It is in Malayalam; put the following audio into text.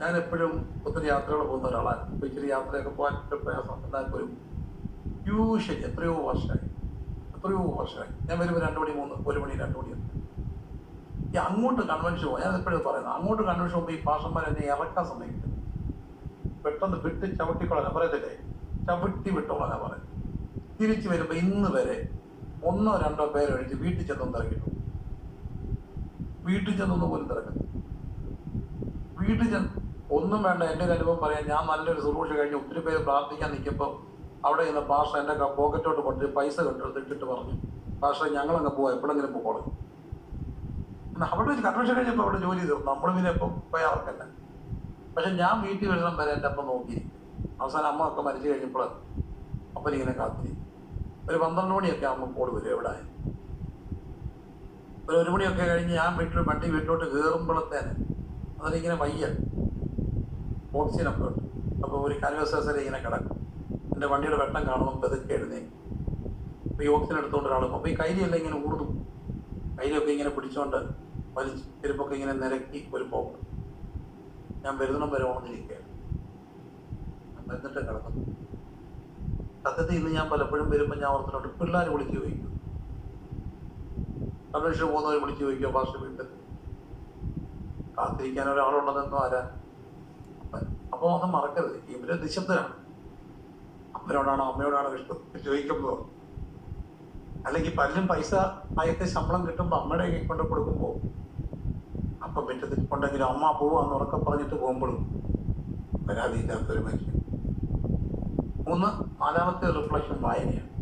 ഞാൻ എപ്പോഴും ഒത്തിരി യാത്രകൾ പോകുന്ന ഒരാളാണ് ഇപ്പൊ ഇച്ചിരി യാത്രയൊക്കെ പോകാൻ പ്രയാസം. എല്ലാവർക്കും യൂഷ്വലി എത്രയോ വർഷമായി. എത്രയോ വർഷമായി. ഞാൻ വരുമ്പോൾ രണ്ട് മണി മൂന്ന് ഒരു മണി രണ്ട് മണി ഈ അങ്ങോട്ട് കൺവെൻഷൻ പോകും ഞാൻ എപ്പോഴും പറയുന്നത് അങ്ങോട്ട് കൺവെൻഷൻ പോകുമ്പോൾ ഈ പാഷന്മാർ എന്നെ ഇറക്കാൻ സമയത്ത് പെട്ടെന്ന് വിട്ട് ചവിട്ടിക്കൊള്ളാൻ പറയത്തില്ലേ? ചവിട്ടി വിട്ടോളാനാ പറയുന്നത് തിരിച്ചു വരുമ്പോൾ ഇന്ന് വരെ ഒന്നോ രണ്ടോ പേരൊഴിച്ച് വീട്ടിൽ ചെന്നൊന്നും തിരക്കിട്ടു വീട്ടിൽ ചെന്നൊന്നും പോലും തിരക്കുന്നു വീട്ടിൽ ചെന്ന് ഒന്നും വേണ്ട എന്റെ ഒരു അനുഭവം പറയാം ഞാൻ നല്ലൊരു ശുശ്രൂഷ കഴിഞ്ഞ് ഒത്തിരി പേര് പ്രാർത്ഥിക്കാൻ നിൽക്കുമ്പോൾ അവിടെ ഇന്ന് പാഷ എന്റെ പോക്കറ്റോട്ട് കൊണ്ടുപോയി പൈസ കെട്ടെടുത്ത് ഇട്ടിട്ട് പറഞ്ഞു പാഷ ഞങ്ങളങ്ങ് പോവാം എപ്പോഴെങ്കിലും എന്നാൽ അവിടെ ഒരു കൺവെൻഷൻ കഴിഞ്ഞപ്പോൾ അവിടെ ജോലി ചെയ്തു നമ്മൾ പിന്നെ ഇപ്പം പോയി അവർക്കല്ല പക്ഷെ ഞാൻ വീട്ടിൽ വരണം വരെ എന്റെ അപ്പം നോക്കി അവസാനം അമ്മ ഒക്കെ മരിച്ചു കഴിഞ്ഞപ്പോൾ അപ്പനിങ്ങനെ കാത്തി ഒരു പന്ത്രണ്ട് മണിയൊക്കെ അമ്മ കോൾ വരും എവിടെ. ഒരു ഒരു മണിയൊക്കെ കഴിഞ്ഞ് ഞാൻ വീട്ടിൽ വണ്ടി വീട്ടിലോട്ട് കയറുമ്പോഴത്തേന് അതിലിങ്ങനെ വയ്യ. ഓക്സിജനൊക്കെ ഉണ്ട് അപ്പോൾ ഒരു കാൻവാസേഴ്സിൽ ഇങ്ങനെ കിടക്കും. എന്റെ വണ്ടിയുടെ വെട്ടം കാണുമ്പോൾ പതുക്കെ എഴുന്നേക്കും അപ്പോൾ ഈ ഓക്സിജൻ എടുത്തുകൊണ്ട് ഒരാളും അപ്പോൾ ഈ കൈലിയെല്ലാം ഇങ്ങനെ ഊർന്നു. കൈലിയൊക്കെ ഇങ്ങനെ പിടിച്ചുകൊണ്ട് വലിച്ച് ചെരുപ്പൊക്കെ ഇങ്ങനെ നിരക്കി ഒരു പോക്ക്. ഞാൻ വരുന്നിടം വരെ ഉണർന്നിരിക്കുകയാണ്. എന്നിട്ട് കിടന്നു. സത്യത്തിൽ ഇന്ന് ഞാൻ പലപ്പോഴും വരുമ്പോൾ ഞാൻ ഓർത്തിട്ടുണ്ട് പിള്ളേർ വിളിച്ചു ചോദിക്കും. കൺവെൻഷൻ പോകുന്നവർ വിളിച്ചു ചോദിക്കുക ഭാഷ വീട്ടിൽ? കാത്തിരിക്കാൻ ഒരാളുള്ളതെന്നോ ആരാ? അപ്പോൾ അത് മറക്കരുത്. ഇവർ നിശബ്ദരാണ്. അമ്മയോടാണോ അമ്മയോടാണോ ഇഷ്ടം? ചോദിക്കുമ്പോൾ അല്ലെങ്കിൽ പലരും പൈസ ആയത്തെ ശമ്പളം കിട്ടുമ്പോൾ അമ്മയുടെ കൈ കൊണ്ട് കൊടുക്കുമ്പോൾ അപ്പം മുറ്റത്തിൽ കൊണ്ടെങ്കിലും അമ്മ പോവാന്ന് ഉറക്കെ പറഞ്ഞിട്ട് പോകുമ്പോഴും പരാതിയില്ലാത്തൊരു മനുഷ്യൻ. മൂന്ന് നാലാമത്തെ റിഫ്ലക്ഷൻ വായനയാണ്.